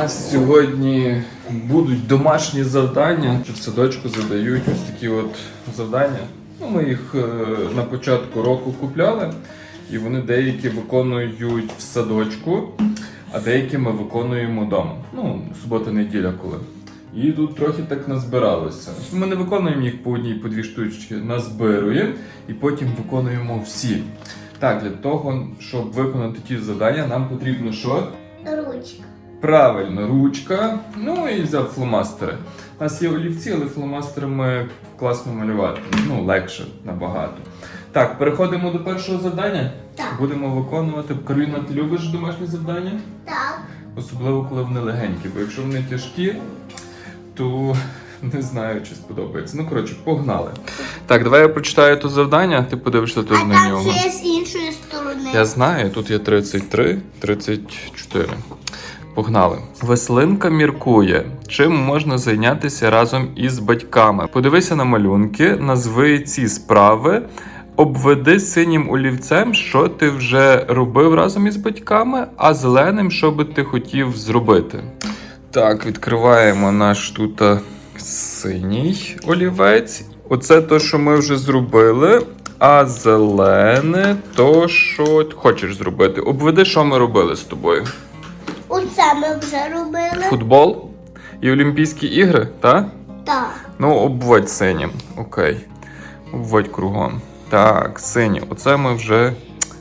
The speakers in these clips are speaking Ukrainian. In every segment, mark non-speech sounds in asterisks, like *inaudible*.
Нас сьогодні будуть домашні завдання. В садочку задають ось такі от завдання. Ну, ми їх е, на початку року купляли, і вони деякі виконують в садочку, а деякі ми виконуємо вдома. Ну, субота-неділя коли. І тут трохи так назбиралося. Ми не виконуємо їх по одній, по дві штучки, назбируємо і потім виконуємо всі. Так, для того, щоб виконати ті завдання, нам потрібно що? Ручка. Правильно, ручка. Ну і взяв фломастери. У нас є олівці, але фломастерами класно малювати. Ну, легше набагато. Так, переходимо до першого завдання. Так. Будемо виконувати. Кароліна, ти любиш домашні завдання? Так. Особливо, коли вони легенькі, бо якщо вони тяжкі, то не знаю, чи сподобається. Ну, коротше, погнали. Так, давай я прочитаю то завдання, ти подивишся теж А на нього. ще з іншої сторони. Я знаю, тут є 33, 34. Погнали. Веселинка міркує, чим можна зайнятися разом із батьками. Подивися на малюнки, назви ці справи, обведи синім олівцем, що ти вже робив разом із батьками, а зеленим, що би ти хотів зробити. Так, відкриваємо наш тут синій олівець. Оце то, що ми вже зробили. А зелене то, що хочеш зробити. Обведи, що ми робили з тобою. Ми вже робили. Футбол і Олімпійські ігри, так? Так. Ну, обводь синім. Окей. Обводь кругом. Так, синє. Оце ми вже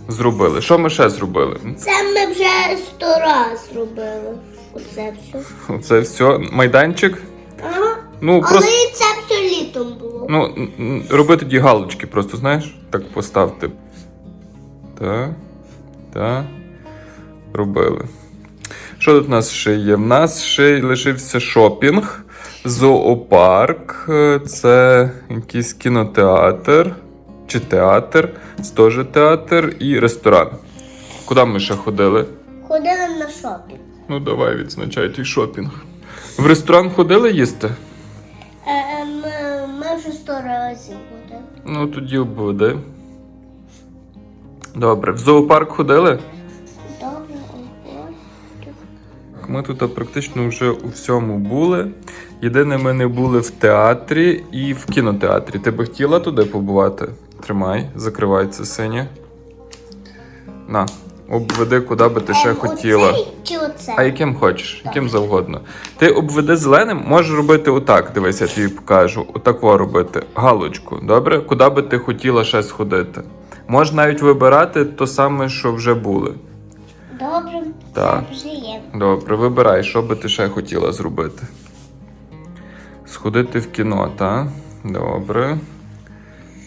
зробили. Що ми ще зробили? Це ми вже сто раз робили. Оце все. Оце все. Майданчик. Ага. Ну, Але просто. і це все літом було. Ну, роби тоді галочки, просто знаєш? Так поставте. Так. Так. Робили. Що тут у нас ще є? В нас ще й лишився шопінг, зоопарк, е, це якийсь кінотеатр чи театр, це теж театр і ресторан. Куди ми ще ходили? Ходили на шопінг. Ну, давай відзначай твій шопінг. В ресторан ходили їсти? Е, е, ми, ми вже сто разів ходили. Ну, тоді обведи. Добре, в зоопарк ходили? Ми тут практично вже у всьому були. Єдине, ми не були в театрі і в кінотеатрі. Ти би хотіла туди побувати? Тримай, закривай це синє. На, обведи, куди би ти ще Ем, хотіла. Чи оце? А яким хочеш, яким завгодно. Ти обведи зеленим, можеш робити отак. Дивись, я тобі покажу. Отако робити. Галочку. Добре? Куди би ти хотіла ще сходити? Можеш навіть вибирати то саме, що вже були. Добре, Так. це вже є. Добре, вибирай, що би ти ще хотіла зробити. Сходити в кіно, так? Добре.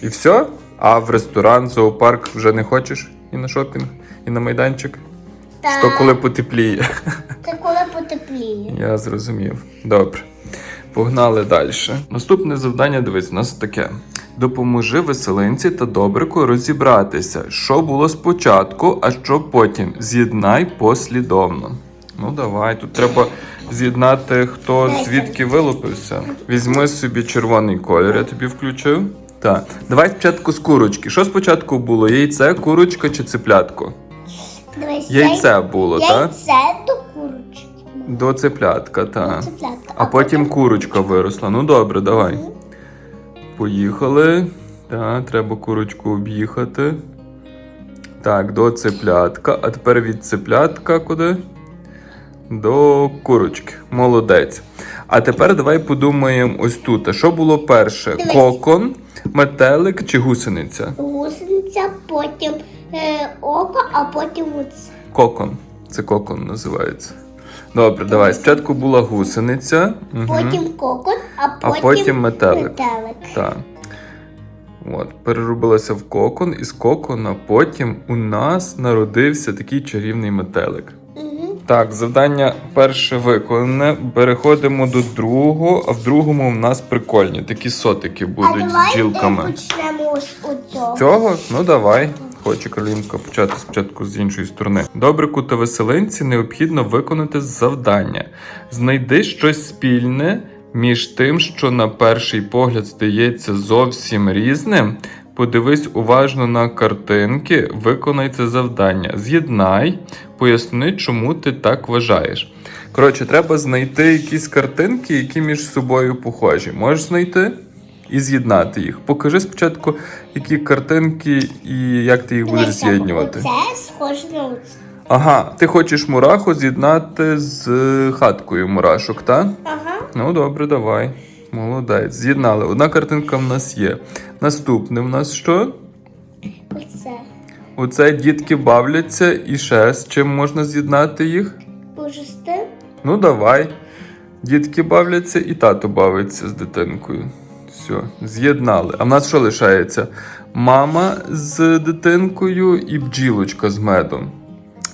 І все? А в ресторан, зоопарк вже не хочеш? І на шопінг, і на майданчик? Так. То коли потепліє. Це коли потепліє. *laughs* Я зрозумів. Добре. Погнали далі. Наступне завдання, дивись, у нас таке. Допоможи веселинці та добрику розібратися, що було спочатку, а що потім. З'єднай послідовно. Ну давай, тут треба з'єднати, хто звідки вилупився. Візьми собі червоний колір, я тобі включив. Так, давай спочатку з курочки. Що спочатку було? Яйце, курочка чи циплятко? Дивись, Яйце було, так? Яйце до курочки. До циплятка, так. Цеплятка. А потім курочка виросла. Ну добре, давай. Поїхали. Так, треба курочку об'їхати. Так, до цеплятка. А тепер від цеплятка куди? До курочки. Молодець. А тепер давай подумаємо ось тут. Що було перше? Дивись. Кокон, метелик чи гусениця? Гусениця, потім е, око, а потім оце. Кокон. Це кокон називається. Добре, давай. Спочатку була гусениця. Мгм. Потім кокон, а А потім, потім метелик. метелик. Так. От, переробилася в кокон, і з кокона потім у нас народився такий чарівний метелик. Угу. Так, завдання перше виконане. Переходимо до другого, а в другому в нас прикольні такі сотики А будуть давай з бджілками. е, почнемо з оцього. З цього? Ну давай. Хоче Каролінка почати спочатку з іншої сторони. Добрику та веселинці необхідно виконати завдання. Знайди щось спільне між тим, що на перший погляд здається зовсім різним, Подивись уважно на картинки, виконай це завдання. З'єднай, поясни, чому ти так вважаєш. Коротше, треба знайти якісь картинки, які між собою похожі. Можеш знайти і з'єднати їх. Покажи спочатку, які картинки і як ти їх будеш Дивися, з'єднювати. Оце схоже на оце. Ага, ти хочеш мураху з'єднати з хаткою мурашок, так? Ага. Ну, добре, давай. Молодець. З'єднали. Одна картинка в нас є. Наступне в нас що? Оце. Оце дітки бавляться і ще з чим можна з'єднати їх? Може з тим? Ну, давай. Дітки бавляться і тато бавиться з дитинкою. Все, з'єднали. А в нас що лишається? Мама з дитинкою і бджілочка з медом.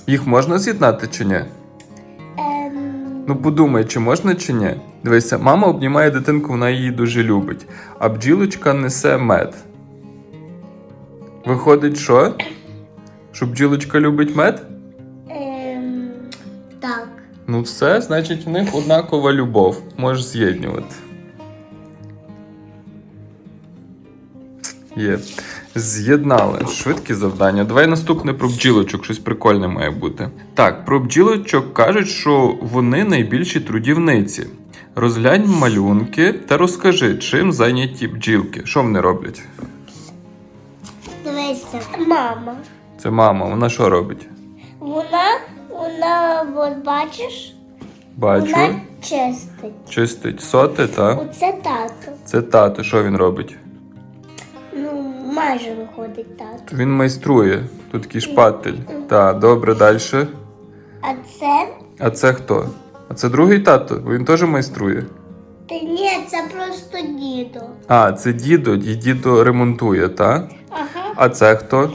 Їх можна з'єднати чи ні? Ем, Ну подумай, чи можна чи ні. Дивися, мама обнімає дитинку, вона її дуже любить, а бджілочка несе мед. Виходить, що? Що бджілочка любить мед? ем, так. Ну все, значить, в них однакова любов. Можеш з'єднювати. Є. З'єднали. Швидкі завдання. Давай наступне про бджілочок, щось прикольне має бути. Так, про бджілочок кажуть, що вони найбільші трудівниці. Розглянь малюнки та розкажи, чим зайняті бджілки. Що вони роблять? Дивися. Мама. Це мама, вона що робить? Вона, вона, от бачиш, Бачу. вона чистить. Чистить соти, та? Оце тато. Це тато, що він робить? Ну, майже виходить тато. Він майструє. Тут такий шпатель. Так, добре, далі. А це. А це хто? А це другий тато, він теж майструє. Та ні, це просто дідо. А, це дідо, і дідо ремонтує, так? Ага. А це хто?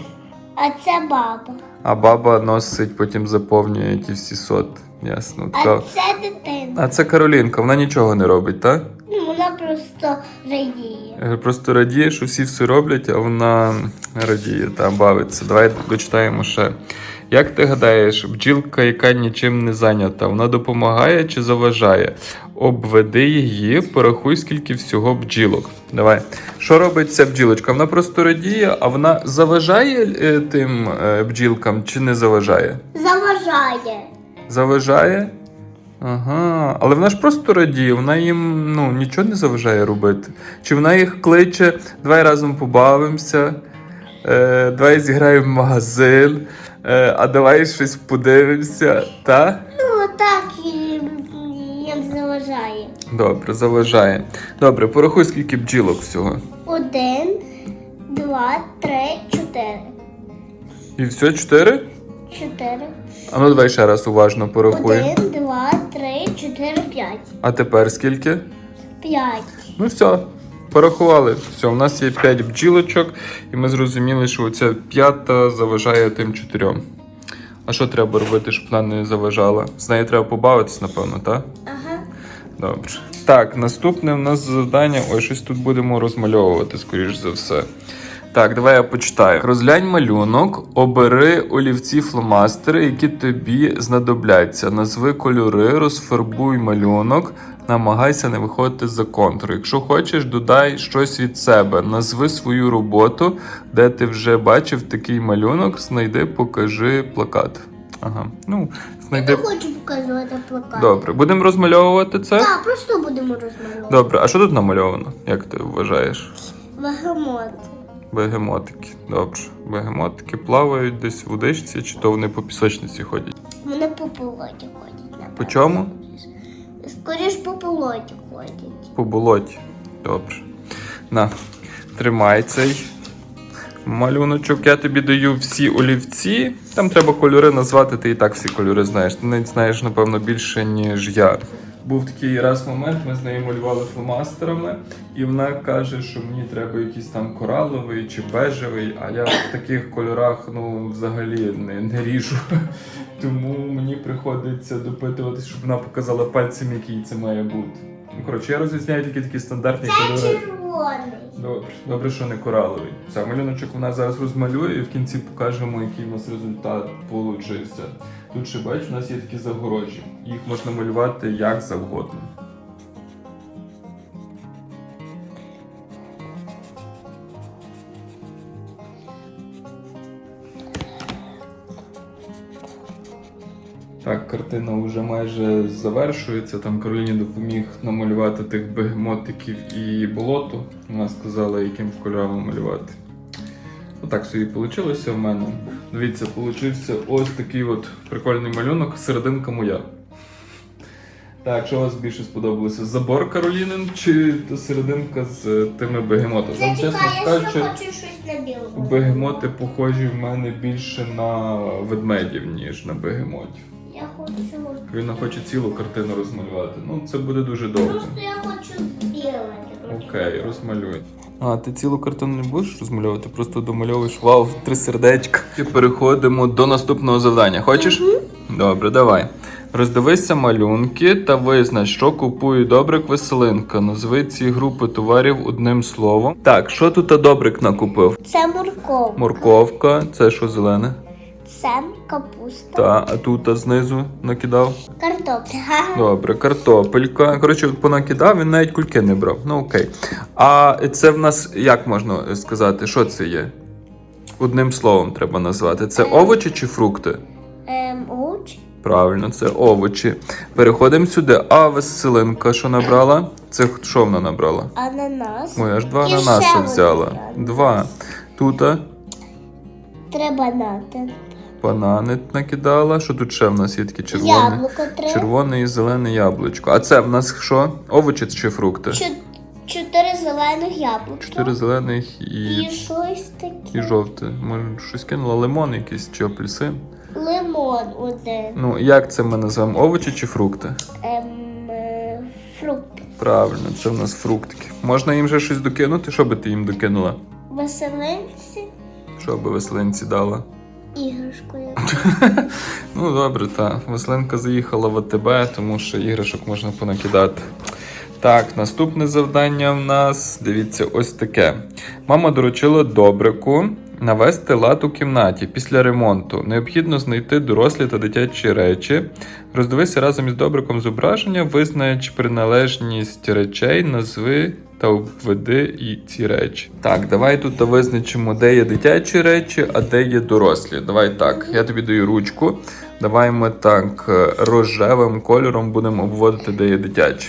А це баба. А баба носить, потім заповнює ті всі соти. Ясно. А Така. це дитина. А це Каролінка, вона нічого не робить, так? Ну, вона просто радіє. Е, Просто радіє, що всі все роблять, а вона радіє та бавиться. Давай дочитаємо ще. Як ти гадаєш, бджілка, яка нічим не зайнята, вона допомагає чи заважає? Обведи її, порахуй, скільки всього бджілок. Давай. Що робить ця бджілочка? Вона просто радіє, а вона заважає е, тим е, бджілкам чи не заважає? Заважає. Заважає? Ага, але вона ж просто радіє, вона їм ну, нічого не заважає робити. Чи вона їх кличе, давай разом побавимося, е, давай зіграємо в магазин, е, а давай щось подивимося, та? Ну, так їм, їм заважає. Добре, заважає. Добре, порахуй, скільки бджілок всього. Один, два, три, чотири. І все, чотири? Чотири. А ну давай ще раз уважно порахуй. Один, два, три, чотири, п'ять. А тепер скільки? П'ять. Ну все, порахували. Все, у нас є 5 бджілочок, і ми зрозуміли, що оця п'ята заважає тим чотирьом. А що треба робити, щоб вона не заважала? З нею треба побавитись, напевно, так? Ага. Добре. Так, наступне в нас завдання. Ой, щось тут будемо розмальовувати, скоріш за все. Так, давай я почитаю. Розглянь малюнок, обери олівці фломастери, які тобі знадобляться. Назви кольори, розфарбуй малюнок, намагайся не виходити за контур. Якщо хочеш, додай щось від себе. Назви свою роботу, де ти вже бачив такий малюнок, знайди, покажи плакат. Ага. Ну, Я знайди. не хочу показувати плакат. Добре, будемо розмальовувати це. Так, просто будемо розмальовувати. Добре, а що тут намальовано? Як ти вважаєш? Бегемот. Бегемотики. Добре. Бегемотики плавають десь в водичці, чи то вони по пісочниці ходять. Вони по болоті ходять. напевно. По чому? Скоріш по болоті ходять. По болоті. Добре. На, тримай цей малюночок. Я тобі даю всі олівці. Там треба кольори назвати, ти і так всі кольори знаєш. Ти навіть знаєш, напевно, більше, ніж я. Був такий раз момент, ми з нею малювали фломастерами, і вона каже, що мені треба якийсь там кораловий чи бежевий, а я в таких кольорах ну, взагалі не, не ріжу. *laughs* Тому мені приходиться допитуватись, щоб вона показала пальцем, який це має бути. Ну, коротше, я розрізняю тільки такі стандартні Це кольори. червоний. Добре, добре, що не кораловий. Це малюночок вона зараз розмалює і в кінці покажемо, який у нас результат вийшов. Тут ще бачиш, у нас є такі загорожі. Їх можна малювати як завгодно. Так, картина вже майже завершується. Там Кароліні допоміг намалювати тих бегемотиків і болото. Вона сказала, яким кольором малювати. Отак собі вийшло в мене. Дивіться, получився ось такий от прикольний малюнок, серединка моя. Так, що вас більше сподобалося? Забор Каролінин чи серединка з е, тими бегемотами? Вам чесно кажучи, бегемоти похожі в мене більше на ведмедів, ніж на бегемотів. Я хочу. Він хоче цілу картину розмалювати. Ну, це буде дуже довго. Просто я хочу біле. Окей, розмалюй. А, ти цілу картину не будеш розмальовувати, просто домальовуєш вау, три сердечка. І переходимо до наступного завдання. Хочеш? Добре, давай. Роздивися малюнки та визнач, що купує Добрик Веселинка. Назви ці групи товарів одним словом. Так, що тут Добрик накупив? Це морков. Морковка, це що зелене? Це капуста. Та, а тут а знизу накидав. Картопля. Добре, картопелька. Коротше, от понакидав, він навіть кульки не брав. Ну окей. А це в нас як можна сказати, що це є? Одним словом треба назвати. Це овочі чи фрукти? Ем, луч. Правильно, це овочі. Переходимо сюди. А Веселинка, що набрала? Це що вона набрала? Ананас. Ой, аж два І ананаси взяла. ананас. Два. Тут а, Треба нати. Банани накидала. Що тут ще в нас є такі червоні? Яблуко треба. Червоне і зелене яблучко. А це в нас що? Овочі чи фрукти? Чо- Чотири зелених яблучка. Чотири зелених і, І щось таке. і жовте. Може, щось кинула лимон якийсь чи апельсин. Лимон один. Ну, як це ми називаємо? Овочі чи фрукти? Ем, е, фрукти. Правильно, це в нас фруктики. Можна їм вже щось докинути? Що би ти їм докинула? Веселинці. Що би веселинці дала? Іграшку яку. *laughs* Ну добре, так. Веселинка заїхала в АТБ, тому що іграшок можна понакидати. Так, наступне завдання в нас, дивіться, ось таке. Мама доручила Добрику навести лад у кімнаті після ремонту. Необхідно знайти дорослі та дитячі речі. Роздивися разом із Добриком зображення, визнач приналежність речей, назви та обведи і ці речі. Так, давай тут визначимо, де є дитячі речі, а де є дорослі. Давай так, я тобі даю ручку. Давай ми так е, рожевим кольором будемо обводити, де є дитячі.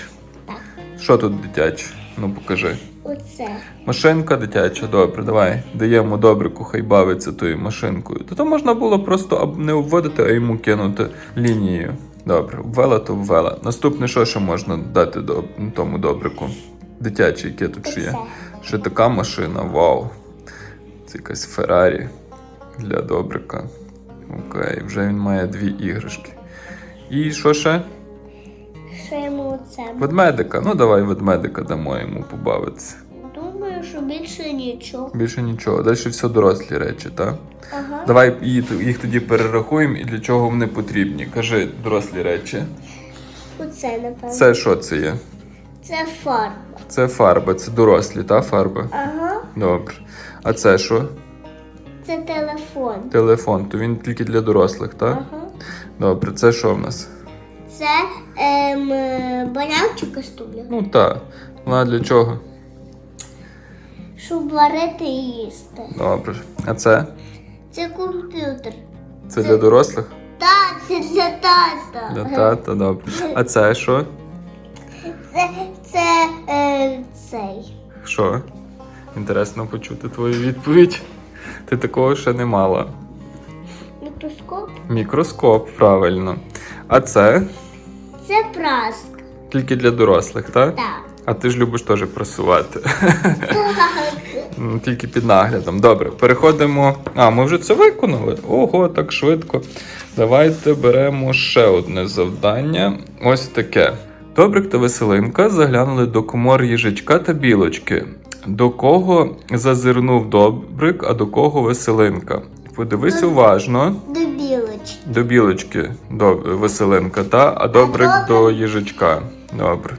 Що тут дитяче? Ну покажи. Оце. Машинка дитяча, добре, давай. Даємо добрику, хай бавиться тою машинкою. То то можна було просто не обводити, а йому кинути лінією. Добре, обвела, то обвела. Наступне, що ще можна дати до, тому добрику? Дитяче, яке тут ще є? Ще така машина, вау. Це якась Феррарі для добрика. Окей, вже він має дві іграшки. І що ще? Що йому оце? Ведмедика. Ну давай ведмедика дамо йому побавитися. Думаю, що більше нічого. Більше нічого. Далі все дорослі речі, так? Ага. Давай їх, їх тоді перерахуємо і для чого вони потрібні. Кажи дорослі речі. Оце, напевно. Це що це є? Це фарба. Це фарба, це дорослі, та фарба? Ага. Добре. А це що? Це телефон. Телефон, то він тільки для дорослих, так? Ага. Добре, це що в нас? Це ем, е, бананчик кастуля. Ну так. Вона для чого? Щоб варити і їсти. Добре. А це? Це комп'ютер. Це для дорослих? Так, це для тата. Для тата, добре. А це що? Це, це е, цей. Що? Інтересно почути твою відповідь. Ти такого ще не мала. Мікроскоп. Мікроскоп, правильно. А це Це праска. тільки для дорослих, так? Так. А ти ж любиш теж прасувати. *laughs* Ну, Тільки під наглядом. Добре, переходимо. А, ми вже це виконали. Ого, так швидко. Давайте беремо ще одне завдання. Ось таке. Добрик та Веселинка заглянули до комор їжачка та білочки. До кого зазирнув Добрик, а до кого Веселинка? Подивись уважно. До. До білочки, до Веселинка, та, а добрик до їжачка. Добре.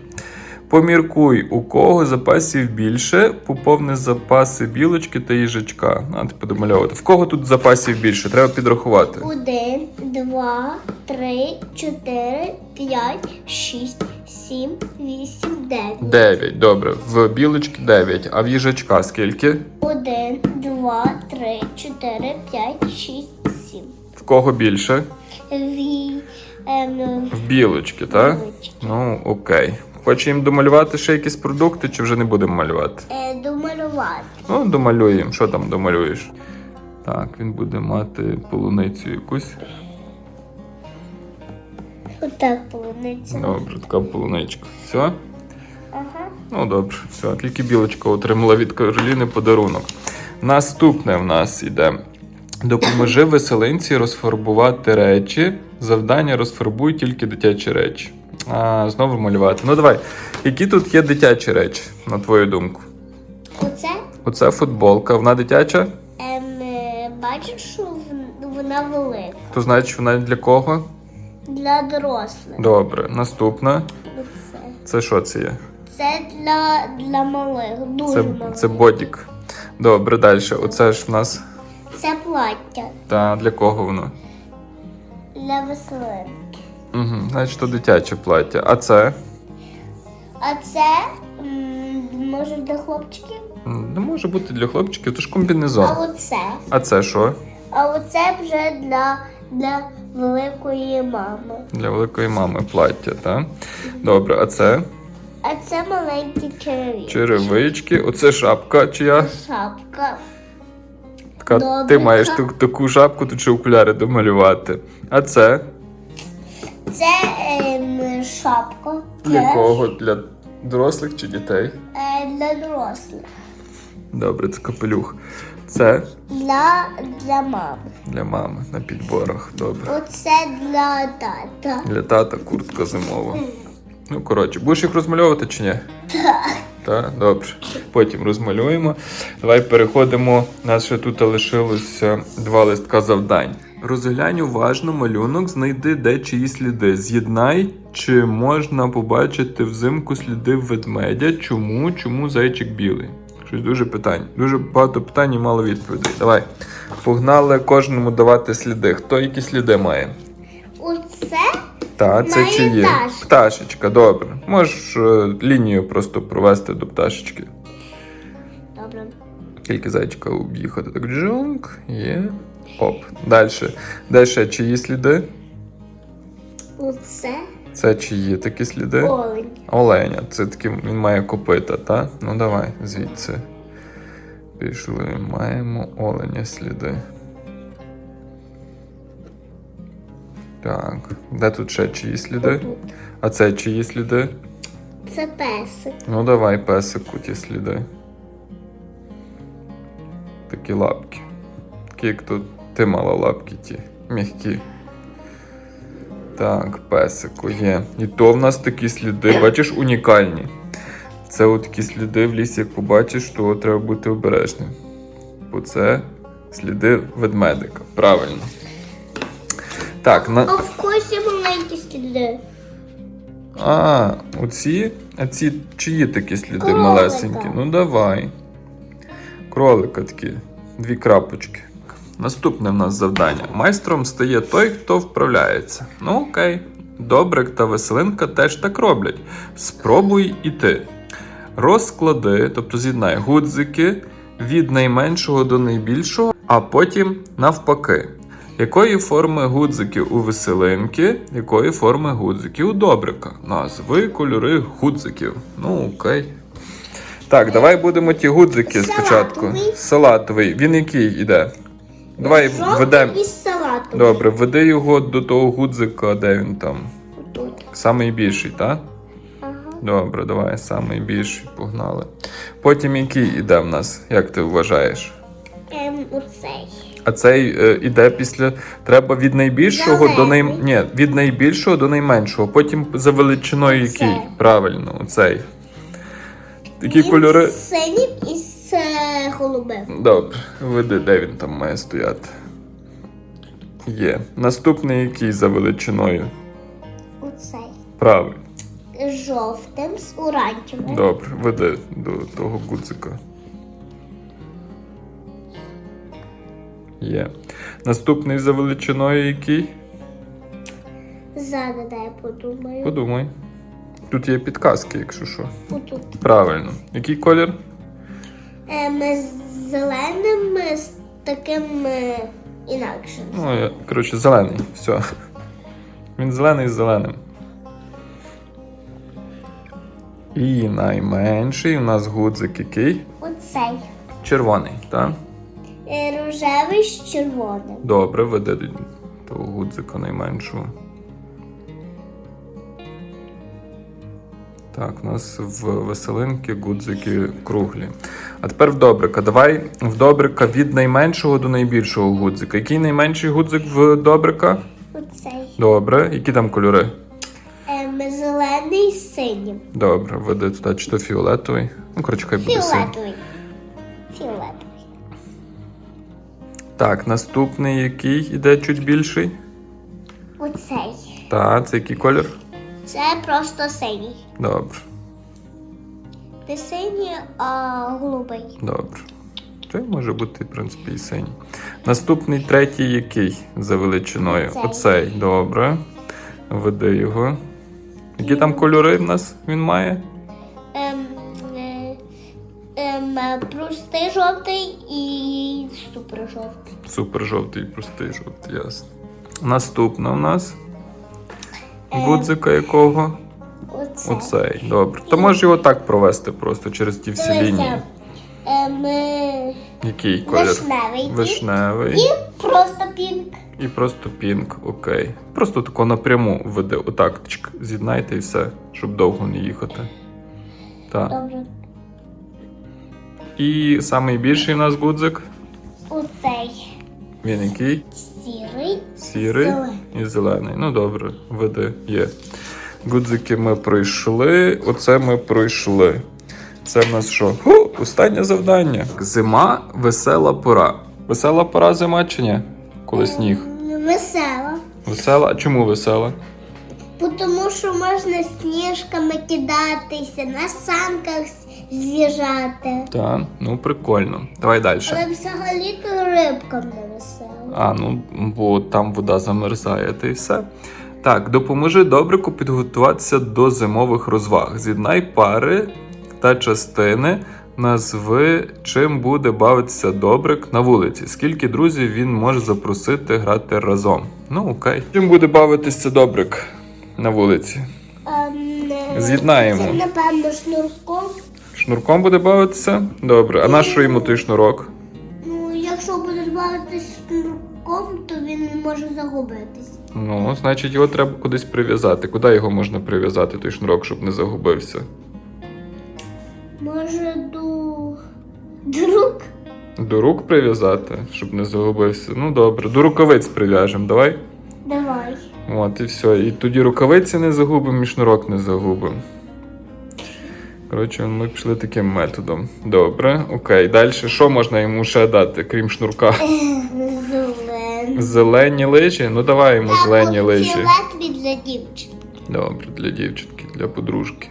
Поміркуй, у кого запасів більше, поповни запаси білочки та їжачка. Надо подомальовувати. В кого тут запасів більше? Треба підрахувати. Один, два, три, чотири, п'ять, шість, сім, вісім, дев'ять. Дев'ять. Добре. В білочки 9. А в їжачка скільки? Один, два, три, чотири, п'ять, шість, сім. В кого більше? Ві... ем, В білочки, так? білочки. Ну, окей. Хоче їм домалювати ще якісь продукти, чи вже не будемо малювати? Е, домалювати. Ну, домалюємо. Що там домалюєш? Так, він буде мати полуницю якусь. Отак полуниця. Добре, така полуничка. Все? Ага. Ну, добре, все. Тільки білочка отримала від Кароліни подарунок. Наступне в нас іде. Допоможи веселинці розфарбувати речі. Завдання розфарбуй тільки дитячі речі. А, знову малювати. Ну давай. Які тут є дитячі речі, на твою думку? Оце Оце футболка, вона дитяча, ем, е, бачиш, що вона велика. то значить вона для кого? Для дорослих. Добре. Наступна. Оце. Це що це є? Це для, для малих, дуже Це, малих. це бодік. Добре, далі. Оце ж в нас. Це плаття Та для кого воно? для веселинки. Угу, значить, то дитяче плаття. А це? А це може для хлопчиків. Не може бути для хлопчиків, то ж комбінезон. А оце. А це що? А оце вже для, для великої мами. Для великої мами плаття, так? Добре, а це? А це маленькі череві. Черевички. Оце шапка чия? Шапка. Ти Добре. маєш ту- таку шапку, тут ще окуляри домалювати. А це? Це ем, шапка. Для кого? Для дорослих чи дітей? Е, для дорослих. Добре, це капелюх. Це Для, для мами. для мами на підборах. Добре. Оце для тата. Для тата куртка зимова. Ну, коротше, будеш їх розмальовувати чи ні? Так. Так, добре. Потім розмалюємо. Давай переходимо. У нас ще тут лишилося два листка завдань. Розглянь уважно малюнок, знайди де чиї сліди. З'єднай, чи можна побачити взимку сліди ведмедя. Чому? Чому зайчик білий? Щось дуже питань. Дуже багато питань і мало відповідей. Давай. Погнали кожному давати сліди. Хто які сліди має? Оце Та, це Має чи є? Пташечка, добре. Можеш е, лінію просто провести до пташечки. добре. Тільки зайчика об'їхати. Так джунк, є. Оп. Далі. Ще чиї сліди? Оце Це чиї такі сліди? олень. Оленя. Це таки він має копита, та? Ну давай, звідси. Пішли. Маємо оленя сліди. Так. Де тут ще чиї сліди? А це чиї сліди? Це песик. Ну давай песику ті сліди. Такі лапки. Такі, як тут ти мала лапки ті. М'які. Так, песику є. І то в нас такі сліди, бачиш, унікальні. Це от такі сліди в лісі, як побачиш, то треба бути обережним. Бо це сліди ведмедика. Правильно. Так, на. А в є маленькі сліди. А, оці, а ці чиї такі сліди Кролика. малесенькі? Ну давай. Кролика такі, дві крапочки. Наступне в нас завдання. Майстром стає той, хто вправляється. Ну окей. Добрик та веселинка теж так роблять. Спробуй і ти. Розклади, тобто з'єднай гудзики від найменшого до найбільшого, а потім навпаки. Якої форми гудзики у веселинки, якої форми гудзики у добрика? Назви кольори гудзиків. Ну, окей. Так, давай будемо ті гудзики спочатку. Салатовий. Він який іде? Давай ведемо. Добре, веди його до того гудзика, де він там. Тут. Самий більший, так? Ага. Добре, давай, самий більший, погнали. Потім який іде в нас, як ти вважаєш? Ем, оцей. А цей е, іде після. Треба від найбільшого до най... Ні, від найбільшого до найменшого. Потім за величиною який? Правильно, оцей. Такі Він кольори. Синім і з голубим. Добре, види, де він там має стояти. Є. Наступний який за величиною? Оцей. Правильно. Жовтим з оранжевим. Добре, веди до того гудзика. Є. Наступний за величиною який? Зараз дай я подумаю. Подумай. Тут є підказки, якщо що. Отут. Правильно. Який колір? Ем, з зеленим е, з таким е, інакшим. Ну, я, коротше, зелений. Все. Він зелений з зеленим. І найменший у нас гудзик який? Оцей. Червоний, так? Рожевий з червоним. Добре, веде того гудзика найменшого. Так, у нас в веселинки гудзики круглі. А тепер в добрика. Давай в добрика від найменшого до найбільшого гудзика. Який найменший гудзик в добрика? Оцей. Добре. Які там кольори? Ем, зелений з синім. Добре, веде туди чи то фіолетовий. Ну, коротше, хай буде синій. Фіолетовий. Так, наступний який іде чуть більший. Оцей. Так, це який колір? Це просто синій. Добре, Не синій, а голубий. добре. Це може бути, в принципі, і синій. Наступний третій який за величиною? Оцей. Оцей. Добре. Веди його. Які там кольори в нас він має? Простий жовтий і супер жовтий. Супер жовтий, і простий жовтий, ясно. Наступна у нас. Ем. Гудзика якого? Оце. Оцей. Добре. То можеш його так провести просто через ті всі лінії. Е, Який колір? вишневий. Вишневий. І просто пінк. І просто пінк, окей. Просто тако напряму веде, отак, з'єднайте і все, щоб довго не їхати. Так. Добре. І найбільший у нас гудзик. Оцей Він який? сірий. Сірий і зелений. Ну добре, веде, є. Гудзики ми пройшли. Оце ми пройшли. Це в нас що? Ху, останнє завдання. Зима весела пора. Весела пора зима чи ні? Коли сніг. Весела. Весела? А чому весела? Тому що можна сніжками кидатися, на санках з'їжджати. Так, ну прикольно. Давай далі. Але взагалі-то рибкам не весело. А, ну, бо там вода замерзає, та й все. Так, допоможи добрику підготуватися до зимових розваг. З'єднай пари та частини. Назви, чим буде бавитися добрик на вулиці. Скільки друзів він може запросити грати разом. Ну, окей. Чим буде бавитися добрик на вулиці? Ем, е, З'єднаємо. Це, напевно, шнурком. Шнурком буде бавитися? Добре. А на що йому той шнурок? Ну, якщо будеш бавитись шнурком, то він може загубитись. Ну, значить, його треба кудись прив'язати. Куди його можна прив'язати, той шнурок, щоб не загубився? Може до, до рук? До рук прив'язати, щоб не загубився. Ну добре, до рукавиць прив'яжемо, давай. Давай. От, і все. І тоді рукавиці не загубимо, і шнурок не загубимо. Коротше, ми пішли таким методом. Добре, окей. Далі що можна йому ще дати, крім шнурка? Зелений. Зелені лижі? Ну давай йому зелені лижі. Для дівчинки. Добре, для дівчинки, для подружки.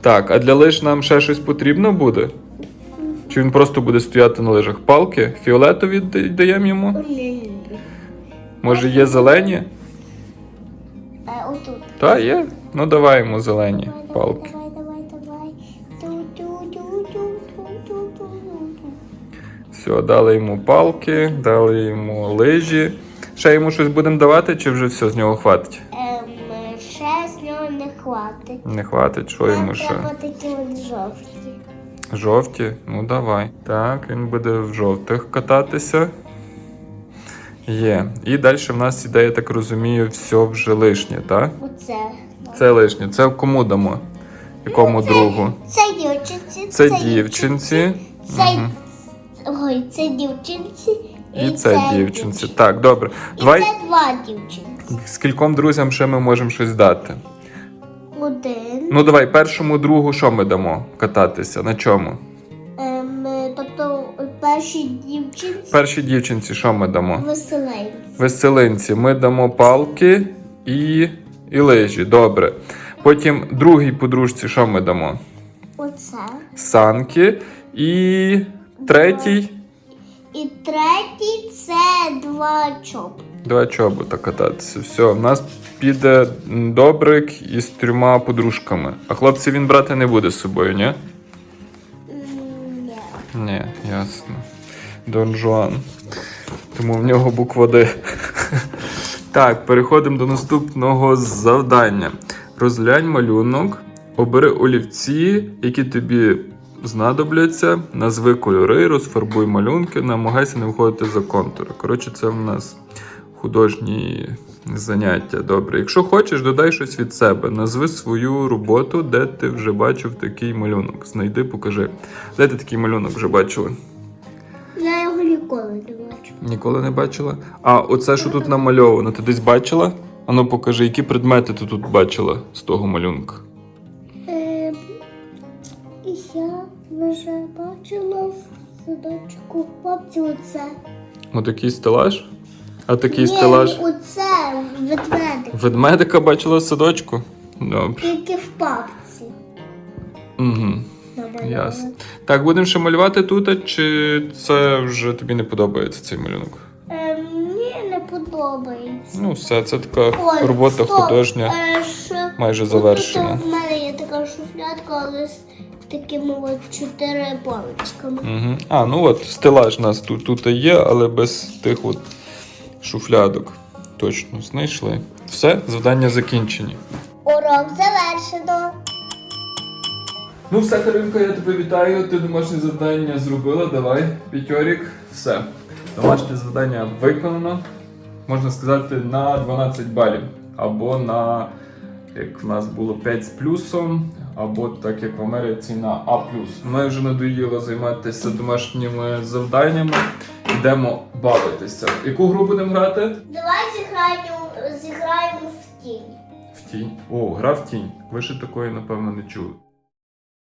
Так, а для лиж нам ще щось потрібно буде? Чи він просто буде стояти на лижах? Палки? Фіолетові даємо йому? Може є зелені? Е, Отут. Та, є. Ну давай йому зелені палки. Все, дали йому палки, дали йому лижі. Ще йому щось будемо давати, чи вже все з нього хватить? Ем, ще з нього не хватить. Не хватить, що йому ще? треба такі от жовті. Жовті? Ну давай. Так, він буде в жовтих кататися. Є. І далі в нас іде, я так розумію, все вже лишнє, так? Оце. Це лишнє. Це кому дамо? Якому другу? Це дівчинці. Це дівчинці. Це... Мгм. Ой, це дівчинці. І це дівчинці. Так, добре. І Давай це два дівчинці. скільком друзям ще ми можемо щось дати. Один. Ну давай, першому другу що ми дамо кататися? На чому? Ем, тобто першій дівчинці Першій дівчинці що ми дамо? веселенці. Веселинці ми дамо палки і, і лижі. Добре. Потім другій подружці що ми дамо? Оце. Санки. І третій. І третій це два чоп. Два чобота кататися. Все, в нас піде добрик із трьома подружками. А хлопці він брати не буде з собою, ні? Ні. Ні, ясно. Дон Жуан. Тому в нього буква Д. Так, переходимо до наступного завдання. Розглянь малюнок, обери олівці, які тобі знадобляться, назви кольори, розфарбуй малюнки, намагайся не виходити за контури. Коротше, це в нас художні заняття. Добре. Якщо хочеш, додай щось від себе. Назви свою роботу, де ти вже бачив такий малюнок. Знайди, покажи. Де ти такий малюнок вже бачила? Я його ніколи не бачу. Ніколи не бачила. А оце, що тут намальовано, ти десь бачила? Ану, покажи, які предмети ти тут бачила з того малюнка. Бачила в садочку хлопці оце. Отакий стелаж. А такий Ні, стелаж. оце ведмедик. Ведмедика бачила в садочку? Добре. Тільки в папці. Угу. Ясно. Так, будемо ще малювати тут, чи це вже тобі не подобається цей малюнок? Е, мені не подобається. Ну, все, це така Ой, робота стоп. художня. Е, ще майже завершена. В мене є така шуфлятка, але з такими от чотири паличками. Угу. А, ну от, стелаж у нас тут, тут є, але без тих от шуфлядок. Точно знайшли. Все, завдання закінчені. Урок завершено. Ну, все, Каринка, я тебе вітаю. Ти домашнє завдання зробила. Давай, п'ятьорік. Все. Домашнє завдання виконано. Можна сказати, на 12 балів. Або на, як в нас було 5 з плюсом, або так як в Америці на А. Ми вже надоїло займатися домашніми завданнями. Йдемо бавитися. Яку гру будемо грати? Давай зіграємо, зіграємо в тінь. В тінь. О, гра в тінь. Ви ще такої, напевно, не чули.